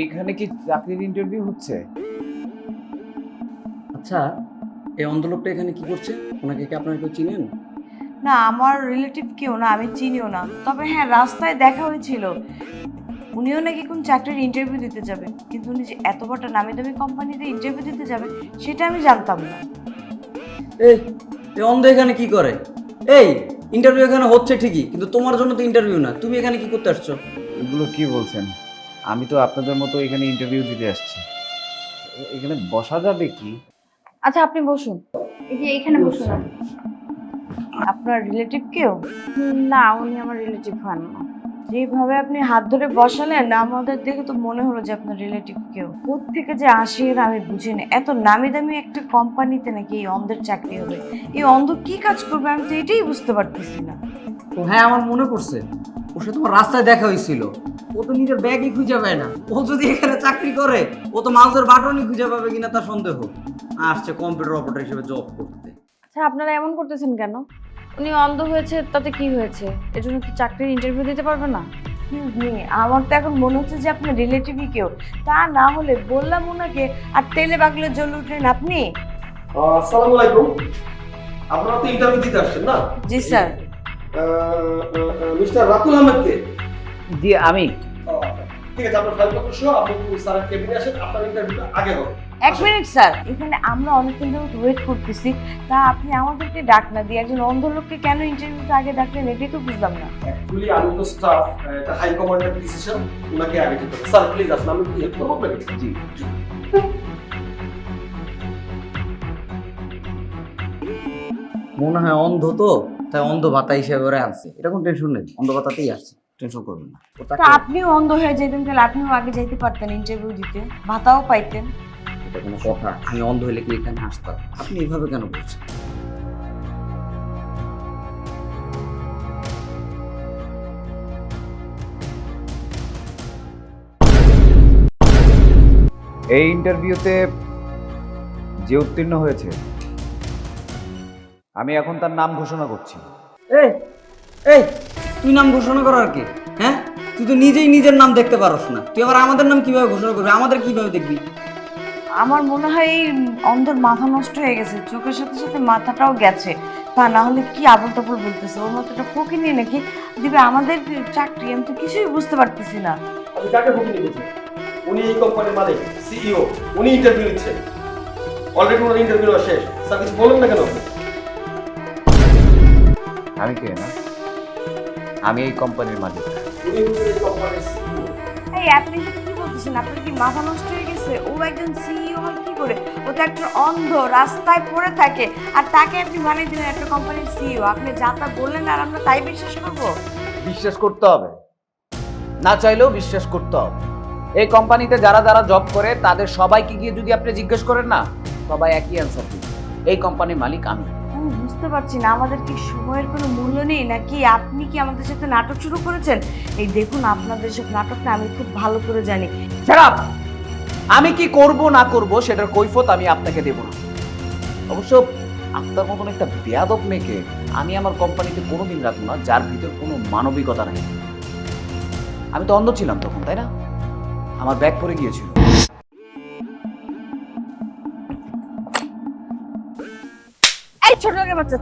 এইখানে কি চাকরির ইন্টারভিউ হচ্ছে? আচ্ছা এই অন্ধলোকটা এখানে কি করছে? ওনাকে কি আপনারা কেউ চিনেন? না আমার রিলেটিভ কেউ না আমি চিনিও না। তবে হ্যাঁ রাস্তায় দেখা হয়েছিল। উনিও নাকি কোন চাকরির ইন্টারভিউ দিতে যাবেন কিন্তু উনি যে এত বড় নামি দামি কোম্পানিতে ইন্টারভিউ দিতে যাবেন সেটা আমি জানতাম না। এই এই অন্ধ এখানে কি করে? এই ইন্টারভিউ এখানে হচ্ছে ঠিকই কিন্তু তোমার জন্য তো ইন্টারভিউ না। তুমি এখানে কি করতে আসছো? এগুলো কি বলছেন? আমি তো আপনাদের মতো এখানে ইন্টারভিউ দিতে আসছি। এখানে বসা যাবে কি? আচ্ছা আপনি বসুন। এই যে এখানে বসুন। আপনার রিলেটিভ কেউ? না উনি আমার রিলেটিভ হন না। যেভাবে আপনি হাত ধরে বসালেন আমাদের দেখে তো মনে হলো যে আপনার রিলেটিভ কেউ। থেকে যে আসে এরা আমি বুঝি না এত নামি দামি একটা কোম্পানিতে নাকি এই অন্ধের চাকরি হবে। এই অন্ধ কি কাজ করবে আমি তো এটাই বুঝতে পারতেছি না। ও হ্যাঁ আমার মনে পড়ছে। ওর সাথে তোমার রাস্তায় দেখা হয়েছিল। ও তো নিজের ব্যাগই খুঁজে পায় না। ও যদি এখানে চাকরি করে ও তো মাউসের বাটনই খুঁজে পাবে কিনা তার সন্দেহ। আসছে কম্পিউটার অপারেটর হিসেবে জব করতে। আচ্ছা আপনারা এমন করতেছেন কেন? উনি অন্ধ হয়েছে তাতে কি হয়েছে? এর জন্য কি চাকরির ইন্টারভিউ দিতে পারবে না? me, আমার তো এখন মনে হচ্ছে যে আপনার রিলেটিভই কেউ। তা না হলে বললাম ওনাকে আর তেলে বাগলে জ্বলে উঠলেন আপনি? আসসালামু আলাইকুম। আপনারা তো ইন্টারভিউ দিতে আসছেন না? জি স্যার। মিস্টার রাতুল আহমেদকে? জি আমি। ঠিক আছে আপনার ফাইলপত্র সহ আপনি স্যারের কেবিনে আসেন আপনার ইন্টারভিউটা আগে হবে। এক মিনিট স্যার। এখানে আমরা অনেকক্ষণ ধরে ওয়েট করতেছি। তা আপনি আমাদেরকে ডাক না দিয়ে একজন অন্ধ লোককে কেন ইন্টারভিউতে আগে ডাকলেন? এটাই তো বুঝলাম না। অ্যাকচুয়ালি আমি তো স্টাফ এটা হাই কমান্ডের ডিসিশন ওনাকে আগে যেতে হবে। স্যার প্লিজ আসুন আমি হেল্প করব আপনাকে। জি। মনে হয় অন্ধ তো তাই অন্ধ ভাতা হিসেবে ওরা আনছে। এটা কোনো টেনশন নেই অন্ধ ভাতাতেই আসছে টেনশন করবেন না। আপনিও অন্ধ হয়ে যেতেন তাহলে আপনিও আগে যাইতে পারতেন ইন্টারভিউ দিতে ভাতাও পাইতেন। এটা কোনো কথা। আমি অন্ধ হলে কি এখানে আসতাম? আপনি এইভাবে কেন বলছেন? এই ইন্টারভিউতে যে উত্তীর্ণ হয়েছে আমি এখন তার নাম ঘোষণা করছি। এই এই তুই নাম ঘোষণা করার কি? হ্যাঁ? তুই তো নিজেই নিজের নাম দেখতে পারস না। তুই আবার আমাদের নাম কীভাবে ঘোষণা করবি? আমাদের কীভাবে দেখবি? আমার মনে হয় এই অন্ধর মাথা নষ্ট হয়ে গেছে চোখের সাথে সাথে মাথাটাও গেছে। তা না হলে কি আবল তাবল বলতেছে? ওর মাথাটা ফকি নিয়ে নাকি? দিবে আমাদের চাকরি আমি তো কিছুই বুঝতে পারতেছি না। আমি কাকে উনি এই কোম্পানির মালিক সিইও উনি ইন্টারভিউ নিচ্ছেন অলরেডি ওনার ইন্টারভিউ শেষ। স্যার কিছু বলুন না কেন? আমি কে না? আমি এই কোম্পানির মালিক। উনি এই কোম্পানির সিইও এই আপনি কি বলতেছেন? আপনার কি মাথা নষ্ট হয়ে গেছে? ও একজন সিইও করে ও তো একটা অন্ধ রাস্তায় পড়ে থাকে। আর তাকে আপনি বানিয়ে দিলেন একটা কোম্পানির সিইও আপনি যা তা বললেন আর আমরা তাই বিশ্বাস করব? বিশ্বাস করতে হবে। না চাইলেও বিশ্বাস করতে হবে। এই কোম্পানিতে যারা যারা জব করে তাদের সবাইকে গিয়ে যদি আপনি জিজ্ঞেস করেন না সবাই একই অ্যান্সার দিবে। এই কোম্পানির মালিক আমি। আমি বুঝতে পারছি না আমাদের কি সময়ের কোনো মূল্য নেই? নাকি আপনি কি আমাদের সাথে নাটক শুরু করেছেন? এই দেখুন আপনাদের সব নাটক না আমি খুব ভালো করে জানি। আমি কি করব না করব সেটার কৈফত আমি আপনাকে দেব না। অবশ্য আপনার মতন একটা বেয়াদব মেয়েকে আমি আমার কোম্পানিতে কোনোদিন রাখব না যার ভিতর কোনো মানবিকতা নাই। আমি তো অন্ধ ছিলাম তখন তাই না? আমার ব্যাগ পড়ে গিয়েছিল। এই ছোট লোকের বাচ্চা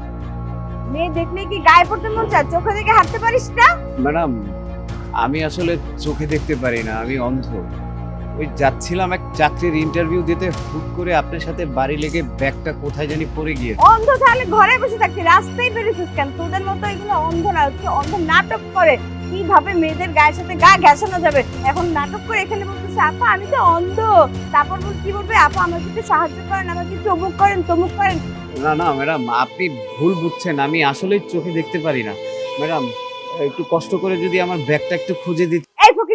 মেয়ে দেখলে কি গায়ে পড়তে মন চায়? চোখে দেখে হাঁটতে পারিস না? ম্যাডাম আমি আসলে চোখে দেখতে পারি না আমি অন্ধ। ওই যাচ্ছিলাম এক চাকরির ইন্টারভিউ দিতে হুট করে আপনার সাথে বাড়ি লেগে ব্যাগটা কোথায় জানি পড়ে গিয়ে অন্ধ তাহলে ঘরে বসে থাকছি রাস্তায় বেরিয়েছিস কেন? তোদের মতো এগুলো অন্ধ না হচ্ছে অন্ধ নাটক করে? কীভাবে মেয়েদের গায়ের সাথে গা ঘেঁষানো যাবে? এখন নাটক করে এখানে বলতেছে আপা আমি তো অন্ধ। তারপর বল কি বলবে? আপা আমাকে একটু সাহায্য করেন আমাকে একটু অমুক করেন তমুক করেন। না না ম্যাডাম আপনি ভুল বুঝছেন আমি আসলেই চোখে দেখতে পারি না। ম্যাডাম একটু কষ্ট করে যদি আমার ব্যাগটা একটু খুঁজে দিতে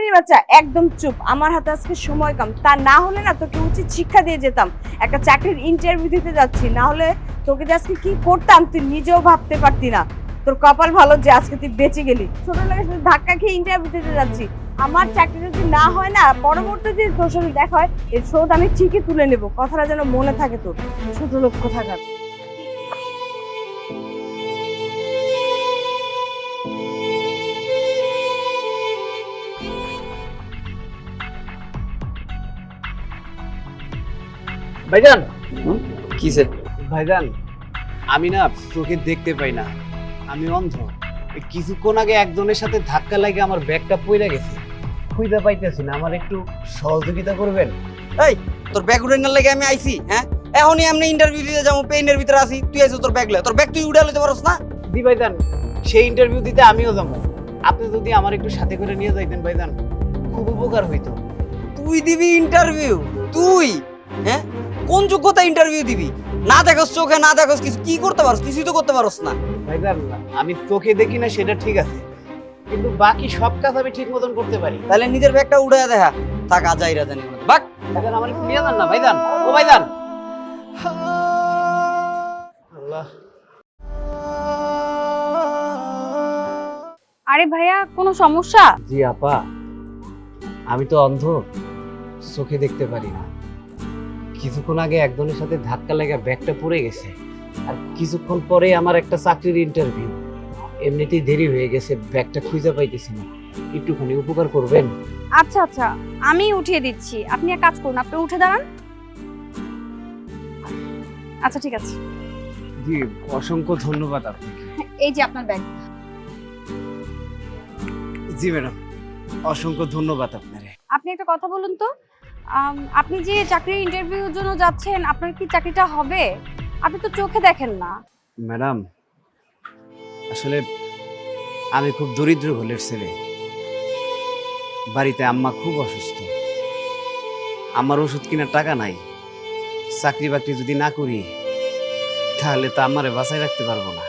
এই বাচ্চা একদম চুপ। আমার হাতে আজকে সময় কম। তা না হলে না তোকে উচিত শিক্ষা দিয়ে যেতাম। একটা চাকরির ইন্টারভিউ দিতে যাচ্ছি। না হলে তোকে যে আজকে কি করতাম তুই নিজেও ভাবতে পারতি না। তোর কপাল ভালো যে আজকে তুই বেঁচে গেলি। ছোট ধাক্কা খেয়ে ইন্টারভিউ দিতে যাচ্ছি। আমার চাকরি যদি না হয় না পরবর্তী যে তোর সাথে দেখা হয় এর শোধ আমি ঠিকই তুলে নেব। কথাটা যেন মনে থাকে তোর। ছোট লোক কোথাকার। ভাইজান। কি কিসে ভাইজান আমি না চোখে দেখতে পাই না। আমি অন্ধ। এই কিছুক্ষণ আগে একজনের সাথে ধাক্কা লাগে আমার ব্যাগটা পড়ে গেছে। খুঁজে পাইতেছি না। আমার একটু সহযোগিতা করবেন? এই তোর ব্যাগ উড়ে না লাগে আমি আইছি হ্যাঁ? এখনই আমি ইন্টারভিউ দিতে যাব পেইনের ভিতরে আসি তুই আইছো তোর ব্যাগ লয়ে তোর ব্যাগ তুই উড়ে লইতে পারছ না? দি ভাইজান সেই ইন্টারভিউ দিতে আমিও যাব। আপনি যদি আমার একটু সাথে করে নিয়ে যাইতেন ভাইজান খুব উপকার হইতো। তুই দিবি ইন্টারভিউ তুই? হ্যাঁ? কোন যোগ্যতা ইন্টারভিউ দিবি? না দেখোস চোখে না দেখোস কিছু কি করতে পারস? কিছুই তো করতে পারোস না। ভাইজান আমি চোখে দেখি না সেটা ঠিক আছে। কিন্তু বাকি সব কাজ আমি ঠিক মতন করতে পারি। তাহলে নিজের ব্যাগটা উড়ে দেখা থাক আজাইরা জানি। বাক। ভাইজান আমার একটু নিয়ে যান না ভাইজান। ও ভাইজান। আল্লাহ। আরে ভাইয়া কোনো সমস্যা? জি আপা। আমি তো অন্ধ চোখে দেখতে পারি না। কিছুক্ষণ আগে একজনের সাথে ধাক্কা লেগে ব্যাগটা পড়ে গেছে। আর কিছুক্ষণ পরে আমার একটা চাকরির ইন্টারভিউ এমনিতেই দেরি হয়ে গেছে ব্যাগটা খুঁজে পাইতেছি না। একটুখানি উপকার করবেন? আচ্ছা আচ্ছা আমি উঠিয়ে দিচ্ছি। আপনি এক কাজ করুন আপনি উঠে দাঁড়ান। আচ্ছা ঠিক আছে। জি অসংখ্য ধন্যবাদ আপনাকে। এই যে আপনার ব্যাগ। জি ম্যাডাম অসংখ্য ধন্যবাদ আপনারে। আপনি একটা কথা বলুন তো। আপনি যে চাকরির ইন্টারভিউর জন্য যাচ্ছেন, আপনার কি চাকরিটা হবে? আপনি তো চোখে দেখেন না। ম্যাডাম, আসলে আমি খুব দরিদ্র হলের ছেলে। বাড়িতে আম্মা খুব অসুস্থ। আমার ওষুধ কেনার টাকা নাই। চাকরি বাকরি যদি না করি, তাহলে তো আমারে বাঁচাই রাখতে পারব না।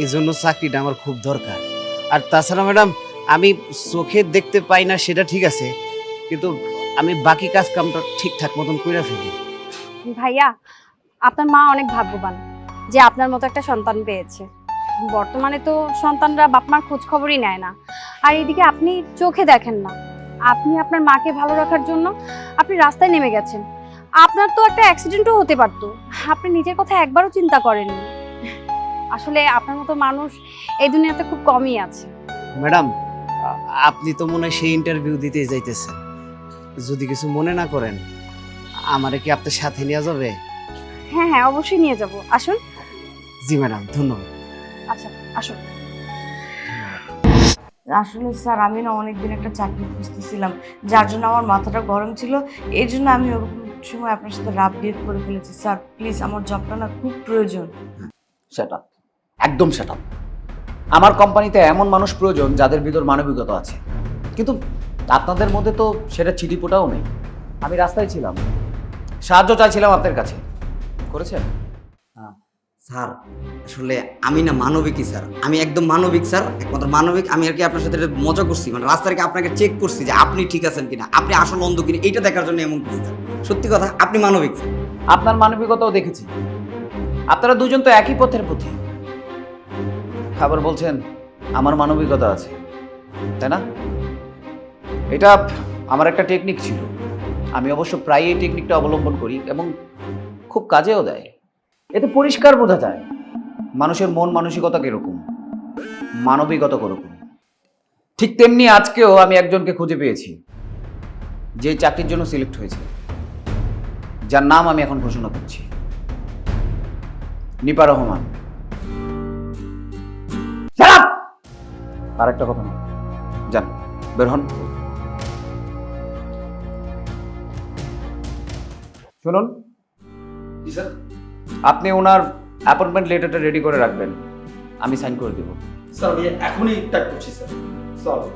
এই জন্য চাকরিটা আমার খুব দরকার। আর তাছাড়া ম্যাডাম, আমি চোখে দেখতে পাই না, সেটা ঠিক আছে। কিন্তু আমি বাকি কাজ কামটা ঠিকঠাক মতন করে ফেলি। ভাইয়া আপনার মা অনেক ভাগ্যবান যে আপনার মতো একটা সন্তান পেয়েছে। বর্তমানে তো সন্তানরা বাপ মার খোঁজ খবরই নেয় না। আর এদিকে আপনি চোখে দেখেন না। আপনি আপনার মাকে ভালো রাখার জন্য আপনি রাস্তায় নেমে গেছেন। আপনার তো একটা অ্যাক্সিডেন্টও হতে পারতো। আপনি নিজের কথা একবারও চিন্তা করেননি। আসলে আপনার মতো মানুষ এই দুনিয়াতে খুব কমই আছে। ম্যাডাম আপনি তো মনে হয় সেই ইন্টারভিউ দিতে যাইতেছেন। যদি কিছু মনে না করেন আমারে কি আপনার সাথে নেওয়া যাবে? হ্যাঁ হ্যাঁ অবশ্যই নিয়ে যাব। আসুন। জি ম্যাডাম ধন্যবাদ। আচ্ছা আসুন। আসলে স্যার আমি না অনেকদিন একটা চাকরি খুঁজতেছিলাম যার জন্য আমার মাথাটা গরম ছিল। এই জন্য আমি ওরকম সময় আপনার সাথে রাব বিহেভ করে ফেলেছি। স্যার প্লিজ আমার জবটা না খুব প্রয়োজন। সেট একদম সেট আমার কোম্পানিতে এমন মানুষ প্রয়োজন যাদের ভিতর মানবিকতা আছে। কিন্তু আপনাদের মধ্যে তো সেটা চিঠিপোটাও নেই। আমি রাস্তায় ছিলাম। সাহায্য চাইছিলাম আপনার কাছে। করেছেন? স্যার আসলে আমি না মানবিকই স্যার। আমি একদম মানবিক স্যার। একমাত্র মানবিক। আমি আর কি আপনার সাথে মজা করছি। মানে রাস্তায় কি আপনাকে চেক করছি যে আপনি ঠিক আছেন কিনা। আপনি আসল অন্ধ কিনা এইটা দেখার জন্য এমন করছি স্যার। সত্যি কথা আপনি মানবিক স্যার। আপনার মানবিকতাও দেখেছি। আপনারা দুজন তো একই পথের পথে। খাবার বলছেন আমার মানবিকতা আছে। তাই না? এটা আমার একটা টেকনিক ছিল। আমি অবশ্য প্রায় এই টেকনিকটা অবলম্বন করি এবং খুব কাজেও দেয়। এতে পরিষ্কার বোঝা যায়, মানুষের মন মানসিকতা কীরকম, মানবিকতা কীরকম। ঠিক তেমনি আজকেও আমি একজনকে খুঁজে পেয়েছি, যে চাকরির জন্য সিলেক্ট হয়েছে, যার নাম আমি এখন ঘোষণা করছি। নিপা রহমান। আর একটা কথা না যান, বের হন। শুনুন। জি স্যার। আপনি ওনার অ্যাপয়েন্টমেন্ট লেটারটা রেডি করে রাখবেন। আমি সাইন করে দেবো। স্যার আমি এখনই টাইপ করছি স্যার। সরি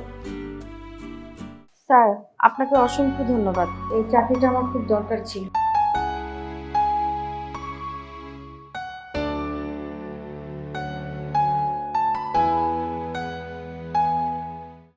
স্যার আপনাকে অসংখ্য ধন্যবাদ। এই চাকরিটা আমার খুব দরকার ছিল।